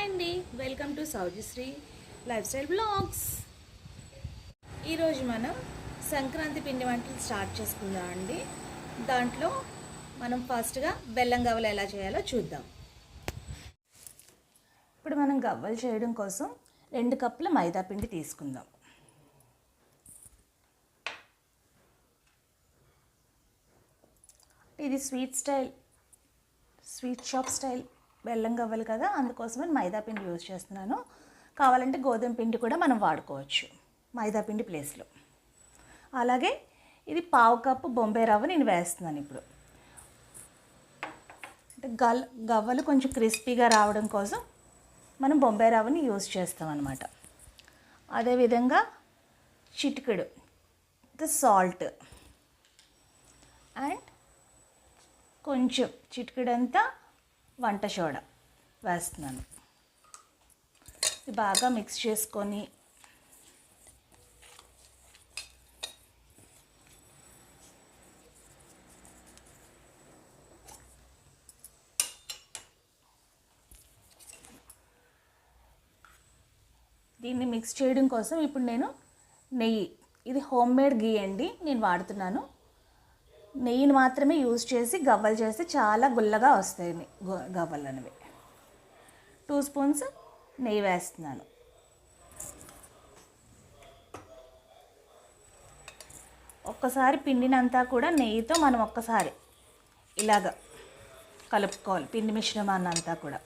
Hi అండి. Welcome to Saujasree life style blogs ఈరోజు మనం సంక్రాంతి పిండి వంటలు స్టార్ట్ చేసుకుందాం అండి. దాంట్లో మనం ఫస్ట్గా బెల్లం గవ్వలు ఎలా చేయాలో చూద్దాం. ఇప్పుడు మనం గవ్వలు చేయడం కోసం రెండు కప్పుల మైదా పిండి తీసుకుందాం. ఇది sweet style sweet shop style బెల్లం గవ్వలు కదా అందుకోసమని మైదా పిండి యూజ్ చేస్తున్నాను. కావాలంటే గోధుమ పిండి కూడా మనం వాడుకోవచ్చు మైదా పిండి ప్లేస్లో అలాగే ఇది పావు కప్పు బొంబాయి రవ్వ నేను వేస్తున్నాను ఇప్పుడు. అంటే గల్ గవ్వలు కొంచెం క్రిస్పీగా రావడం కోసం మనం బొంబాయి రవ్వని యూజ్ చేస్తాం అనమాట అదేవిధంగా చిటికెడు ద సాల్ట్ అండ్ కొంచెం చిటికెడంతా వంట సోడా వేస్తున్నాను. ఇది బాగా మిక్స్ చేసుకొని దీన్ని మిక్స్ చేయడం కోసం ఇప్పుడు నేను నెయ్యి. ఇది హోమ్ మేడ్ గీ అండి నేను వాడుతున్నాను. నెయ్యిని మాత్రమే యూజ్ చేసి గవ్వలు చేస్తే చాలా గుల్లగా వస్తాయి గవ్వలు అనేవి. టూ స్పూన్స్ నెయ్యి వేస్తున్నాను. ఒక్కసారి పిండినంతా కూడా నెయ్యితో మనం ఒక్కసారి ఇలాగ కలుపుకోవాలి పిండి మిశ్రమాన్ని అంతా కూడా.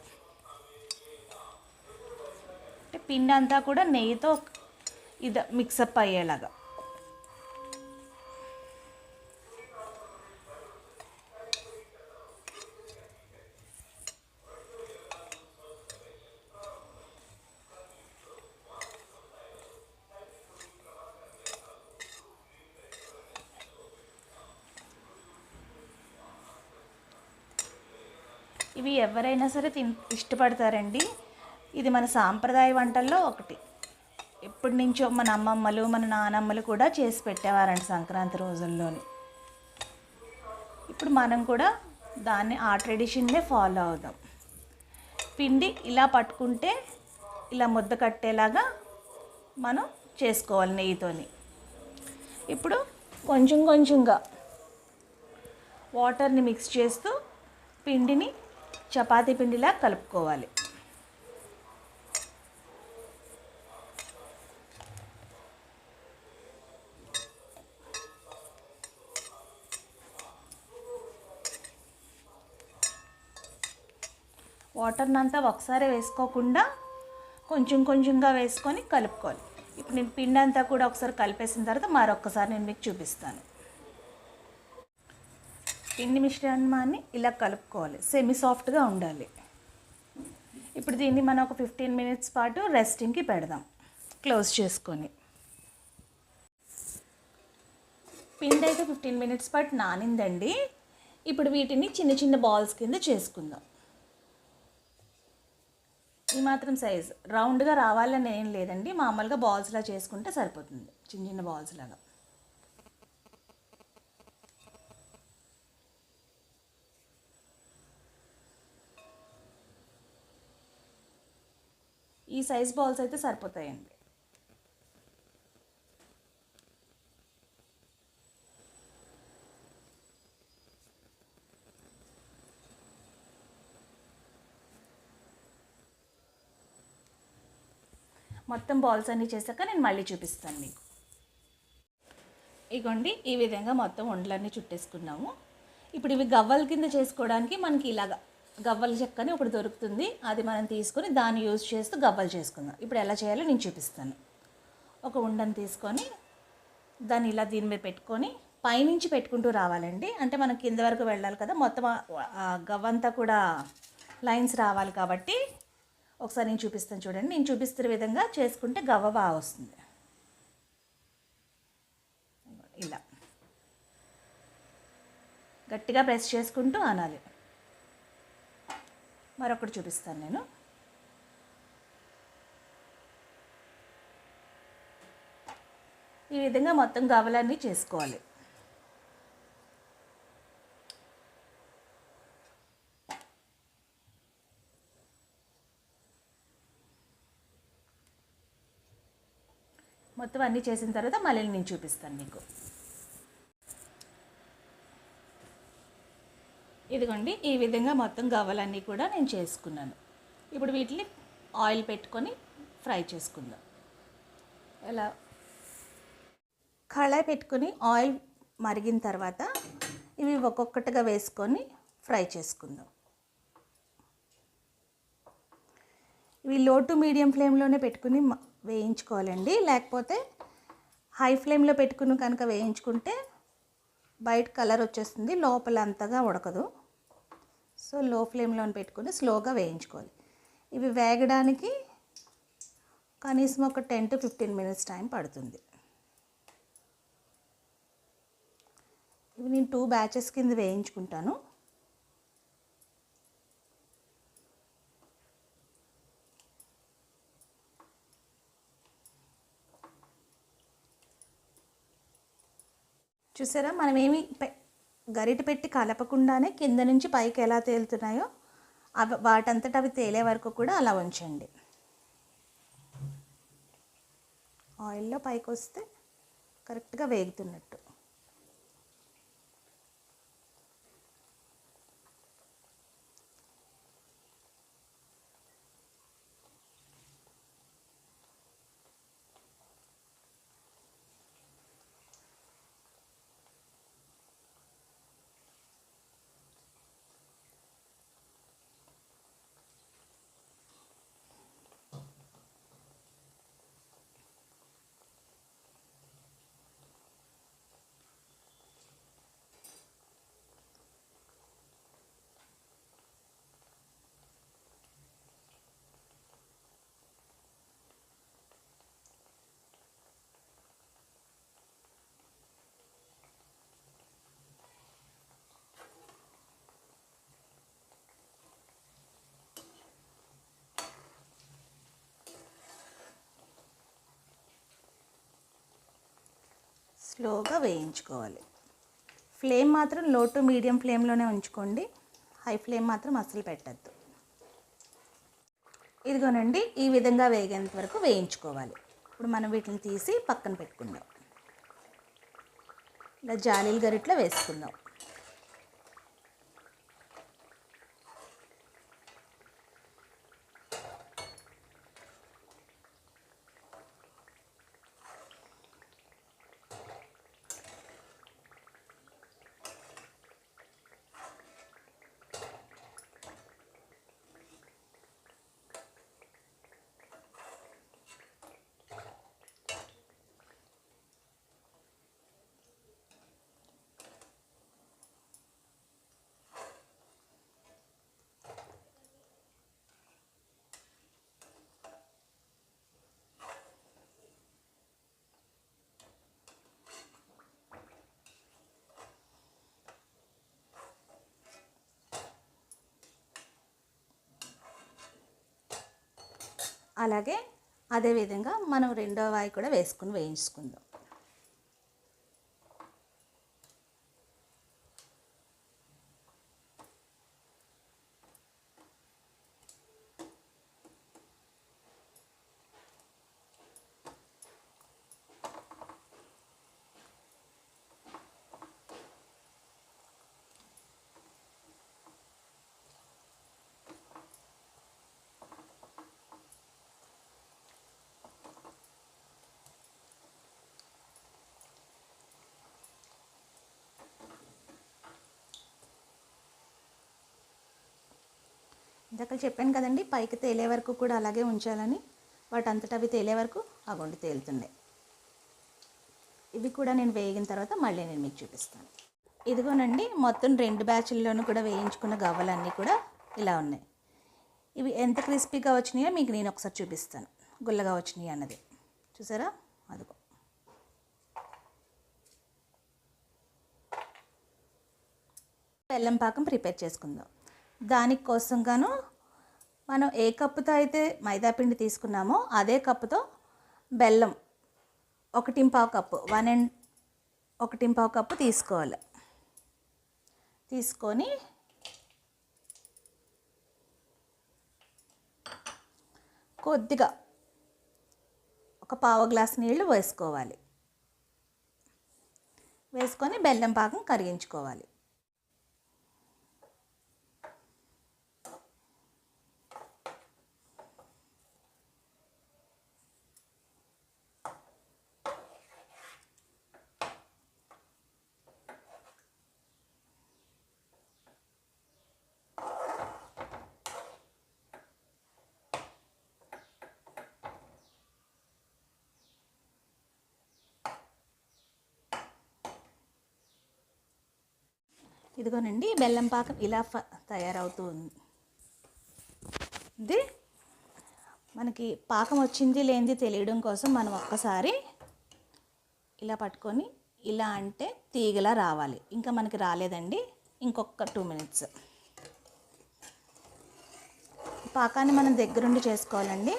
అంటే పిండి అంతా కూడా నెయ్యితో ఇది మిక్సప్ అయ్యేలాగా. ఇవి ఎవరైనా సరే తిన్ ఇష్టపడతారండి. ఇది మన సాంప్రదాయ వంటల్లో ఒకటి. ఎప్పటి నుంచో మన అమ్మమ్మలు మన నానమ్మలు కూడా చేసి పెట్టేవారండి సంక్రాంతి రోజుల్లోని. ఇప్పుడు మనం కూడా దాన్ని ఆ ట్రెడిషన్నే ఫాలో అవుదాం. పిండి ఇలా పట్టుకుంటే ఇలా ముద్ద కట్టేలాగా మనం చేసుకోవాలి నెయ్యితోని. ఇప్పుడు కొంచెం కొంచెంగా వాటర్ని మిక్స్ చేస్తూ పిండిని చపాతీ పిండిలా కలుపుకోవాలి. వాటర్నంతా ఒకసారి వేసుకోకుండా కొంచెం కొంచెంగా వేసుకొని కలుపుకోవాలి. ఇప్పుడు నేను పిండి అంతా కూడా ఒకసారి కలిపేసిన తర్వాత మరొకసారి నేను మీకు చూపిస్తాను. పిండి మిశ్రమాన్ని ఇలా కలుపుకోవాలి. సెమీ సాఫ్ట్గా ఉండాలి. ఇప్పుడు దీన్ని మనం ఒక ఫిఫ్టీన్ మినిట్స్ పాటు రెస్టింగ్కి పెడదాం. క్లోజ్ చేసుకొని. పిండి అయితే ఫిఫ్టీన్ మినిట్స్ పాటు నానిందండి. ఇప్పుడు వీటిని చిన్న చిన్న బాల్స్ కింద చేసుకుందాం. ఈ మాత్రం సైజ్ రౌండ్గా రావాలని ఏం లేదండి. మామూలుగా బాల్స్లా చేసుకుంటే సరిపోతుంది. చిన్న చిన్న బాల్స్ లాగా. ఈ సైజ్ బాల్స్ అయితే సరిపోతాయండి. మొత్తం బాల్స్ అన్నీ చేశాక నేను మళ్ళీ చూపిస్తాను మీకు. ఇగోండి ఈ విధంగా మొత్తం వండలన్నీ చుట్టేసుకున్నాము. ఇప్పుడు ఇవి గవ్వల కింద చేసుకోవడానికి మనకి ఇలాగా గవ్వల చెక్క అని ఒకటి దొరుకుతుంది. అది మనం తీసుకొని దాన్ని యూజ్ చేస్తూ గవ్వలు చేసుకుందాం. ఇప్పుడు ఎలా చేయాలో నేను చూపిస్తాను. ఒక ఉండను తీసుకొని దాన్ని ఇలా దీని మీద పెట్టుకొని పైనుంచి పెట్టుకుంటూ రావాలండి. అంటే మనం కింద వరకు వెళ్ళాలి కదా. మొత్తం ఆ- గవ్వంతా కూడా లైన్స్ రావాలి కాబట్టి ఒకసారి నేను చూపిస్తాను చూడండి. నేను చూపిస్తున్న విధంగా చేసుకుంటే గవ్వ బాగా వస్తుంది. ఇలా. గట్టిగా ప్రెస్ చేసుకుంటూ అనాలి మరొకటి చూపిస్తాను నేను. ఈ విధంగా మొత్తం గవలన్నీ చేసుకోవాలి. మొత్తం అన్నీ చేసిన తర్వాత మళ్ళీ నేను చూపిస్తాను మీకు. ఇదిగోండి ఈ విధంగా మొత్తం గవ్వలన్నీ కూడా నేను చేసుకున్నాను. ఇప్పుడు వీటిని ఆయిల్ పెట్టుకొని ఫ్రై చేసుకుందాం. ఎలా? కళాయి పెట్టుకొని ఆయిల్ మరిగిన తర్వాత ఇవి ఒక్కొక్కటిగా వేసుకొని ఫ్రై చేసుకుందాం. ఇవి లో టు మీడియం ఫ్లేమ్లోనే పెట్టుకుని వేయించుకోవాలండి. లేకపోతే హై ఫ్లేమ్లో పెట్టుకుని కనుక వేయించుకుంటే బయట కలర్ వచ్చేస్తుంది లోపల అంతగా ఉడకదు. సో లో ఫ్లేమ్లో పెట్టుకుని స్లోగా వేయించుకోవాలి. ఇవి వేగడానికి కనీసం ఒక ten to fifteen minutes time పడుతుంది. ఇవి నేను టూ బ్యాచెస్ కింద వేయించుకుంటాను. చూసారా? మనం ఏమి పె- గరిట పెట్టి కలపకుండానే కింద నుంచి పైకి ఎలా తేలుతున్నాయో అవి వాటంతట అవి తేలే వరకు కూడా అలా ఉంచండి. ఆయిల్లో పైకి వస్తే కరెక్ట్గా వేగుతున్నట్టు. స్లోగా వేయించుకోవాలి. ఫ్లేమ్ మాత్రం లో టు మీడియం ఫ్లేమ్లోనే ఉంచుకోండి. హై ఫ్లేమ్ మాత్రం అస్సలు పెట్టద్దు. ఇదిగోనండి ఈ విధంగా వేగేంత వరకు వేయించుకోవాలి. ఇప్పుడు మనం వీటిని తీసి పక్కన పెట్టుకుందాం. ఇలా జాలీలు గరిట్లో వేసుకుందాం. అలాగే అదేవిధంగా మనం రెండో వాయి కూడా వేసుకుని వేయించుకుందాం. ఇందాక చెప్పాను కదండి పైకి తేలే వరకు కూడా అలాగే ఉంచాలని. వాటంతటా అవి తేలే వరకు అగొండి తేలుతున్నాయి ఇవి కూడా నేను వేగిన తర్వాత మళ్ళీ నేను మీకు చూపిస్తాను. ఇదిగోనండి మొత్తం రెండు బ్యాచ్ల్లోనూ కూడా వేయించుకున్న గవ్వలన్నీ కూడా ఇలా ఉన్నాయి. ఇవి ఎంత క్రిస్పీగా వచ్చినాయో మీకు నేను ఒకసారి చూపిస్తాను. గుల్లగా వచ్చినాయి అన్నది. చూసారా? అదిగో. బెల్లం పాకం ప్రిపేర్ చేసుకుందాం. దానికోసం కోసంగాను మనం ఏ కప్పుతో అయితే మైదాపిండి తీసుకున్నామో అదే కప్పుతో బెల్లం ఒకటింపావు కప్పు వన్ అండ్ ఒకటింపావు కప్పు తీసుకోవాలి. తీసుకొని కొద్దిగా ఒక పావు గ్లాస్ నీళ్ళు వేసుకోవాలి. వేసుకొని బెల్లం పాకం కరిగించుకోవాలి. ఇదిగోనండి బెల్లం పాకం ఇలా ఫ- తయారవుతూ ఉంది. ఇది మనకి పాకం వచ్చింది లేనిది తెలియడం కోసం మనం ఒక్కసారి ఇలా పట్టుకొని ఇలా అంటే తీగలా రావాలి. ఇంకా మనకి రాలేదండి ఇంకొక టూ మినిట్స్. పాకాన్ని మనం దగ్గరుండి చేసుకోవాలండి.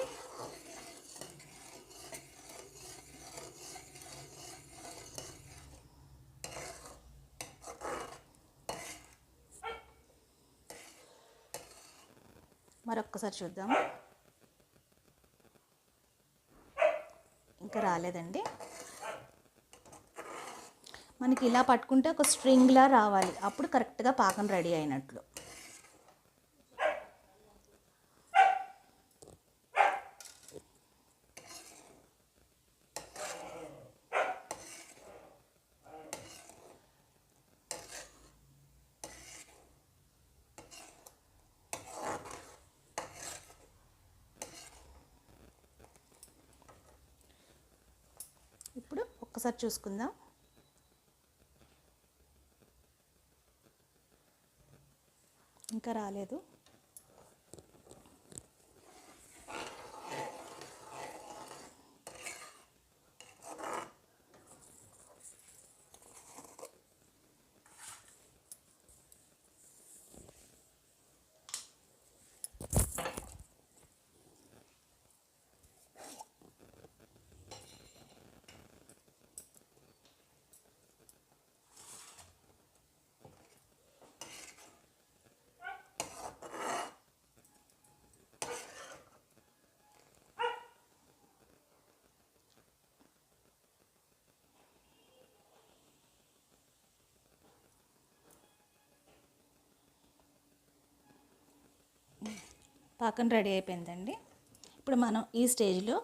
మరొక్కసారి చూద్దాం. ఇంకా రాలేదండి. మనకి ఇలా పట్టుకుంటే ఒక స్ట్రింగ్లా రావాలి. అప్పుడు కరెక్ట్గా పాకం రెడీ అయినట్లు ఇప్పుడు ఒక్కసారి చూసుకుందాం. ఇంకా రాలేదు. పాకం రెడీ అయిపోయిందండి. ఇప్పుడు మనం ఈ స్టేజ్లో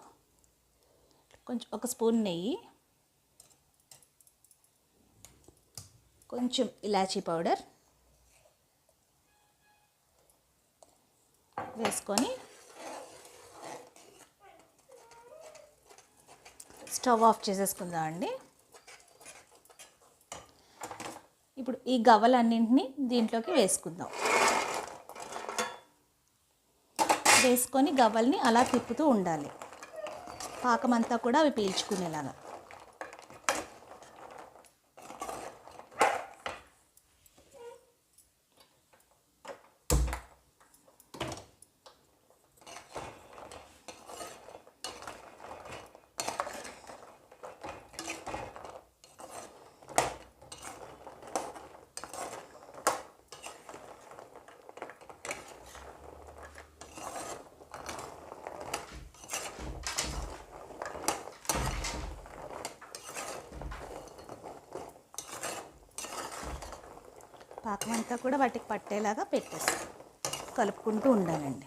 కొంచెం ఒక స్పూన్ నెయ్యి కొంచెం ఇలాచీ పౌడర్ వేసుకొని స్టవ్ ఆఫ్ చేసేసుకుందాం అండి ఇప్పుడు ఈ గవ్వలన్నింటినీ దీంట్లోకి వేసుకుందాం. వేసుకొని గవ్వల్ని అలా తిప్పుతూ ఉండాలి. పాకం అంతా కూడా అవి పీల్చుకునేలాగా. అంతా కూడా వాటికి పట్టేలాగా పెట్టేస్తాం కలుపుకుంటూ ఉండాలండి.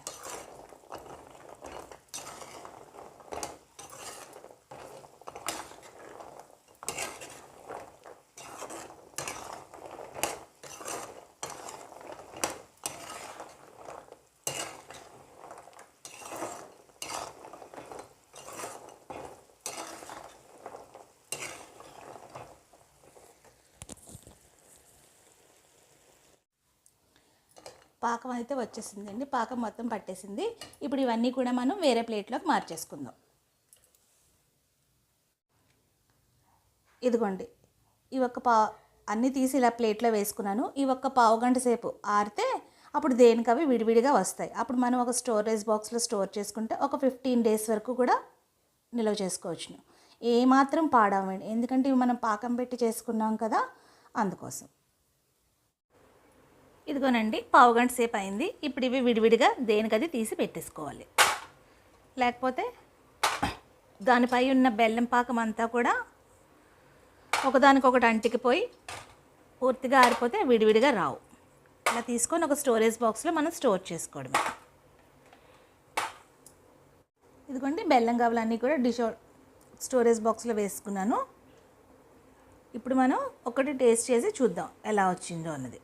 పాకం అయితే వచ్చేసిందండి. పాకం మొత్తం పట్టేసింది. ఇప్పుడు ఇవన్నీ కూడా మనం వేరే ప్లేట్లోకి మార్చేసుకుందాం. ఇదిగోండి. ఈ ఒక్క పా అన్నీ తీసి ఇలా ప్లేట్లో వేసుకున్నాను. ఈ ఒక్క పావు గంట సేపు ఆరితే అప్పుడు దేనికవి విడివిడిగా వస్తాయి. అప్పుడు మనం ఒక స్టోరేజ్ బాక్స్లో స్టోర్ చేసుకుంటే ఒక ఫిఫ్టీన్ డేస్ వరకు కూడా నిల్వ చేసుకోవచ్చును ఏమాత్రం పాడవండి ఎందుకంటే ఇవి మనం పాకం పెట్టి చేసుకున్నాం కదా అందుకోసం. ఇదిగోనండి పావు గంట సేపు అయింది. ఇప్పుడు ఇవి విడివిడిగా దేనికది తీసి పెట్టేసుకోవాలి. లేకపోతే దానిపై ఉన్న బెల్లం పాకం అంతా కూడా ఒకదానికొకటి అంటికిపోయి పూర్తిగా ఆరిపోతే విడివిడిగా రావు. ఇలా తీసుకొని ఒక స్టోరేజ్ బాక్స్లో మనం స్టోర్ చేసుకోవడమే. ఇదిగోండి బెల్లం గవ్వలన్నీ కూడా డిష్ స్టోరేజ్ బాక్స్లో వేసుకున్నాను. ఇప్పుడు మనం ఒకటి టేస్ట్ చేసి చూద్దాం ఎలా వచ్చిందో అన్నది.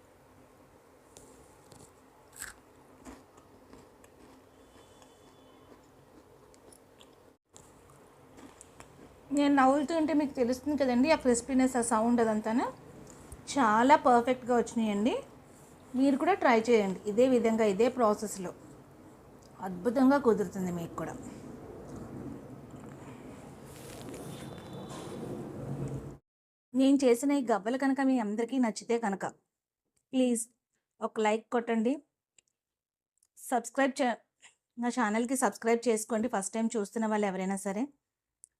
నేను నవ్వులుతుంటే మీకు తెలుస్తుంది కదండి ఆ క్రిస్పీనెస్ ఆ సౌండ్ అదంతా చాలా పర్ఫెక్ట్గా వచ్చినాయండి. మీరు కూడా ట్రై చేయండి. ఇదే విధంగా ఇదే ప్రాసెస్లో. అద్భుతంగా కుదురుతుంది మీకు కూడా. నేను చేసిన ఈ గవ్వలు కనుక మీ అందరికీ నచ్చితే కనుక ప్లీజ్ ఒక లైక్ కొట్టండి. సబ్స్క్రైబ్ చే నా ఛానల్కి సబ్స్క్రైబ్ చేసుకోండి. ఫస్ట్ టైం చూస్తున్న వాళ్ళు ఎవరైనా సరే.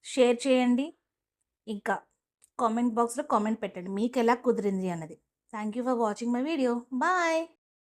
షేర్ చేయండి. ఇంకా కామెంట్ బాక్స్లో కామెంట్ పెట్టండి. మీకు ఎలా కుదిరింది అన్నది. Thank you for watching my video. Bye.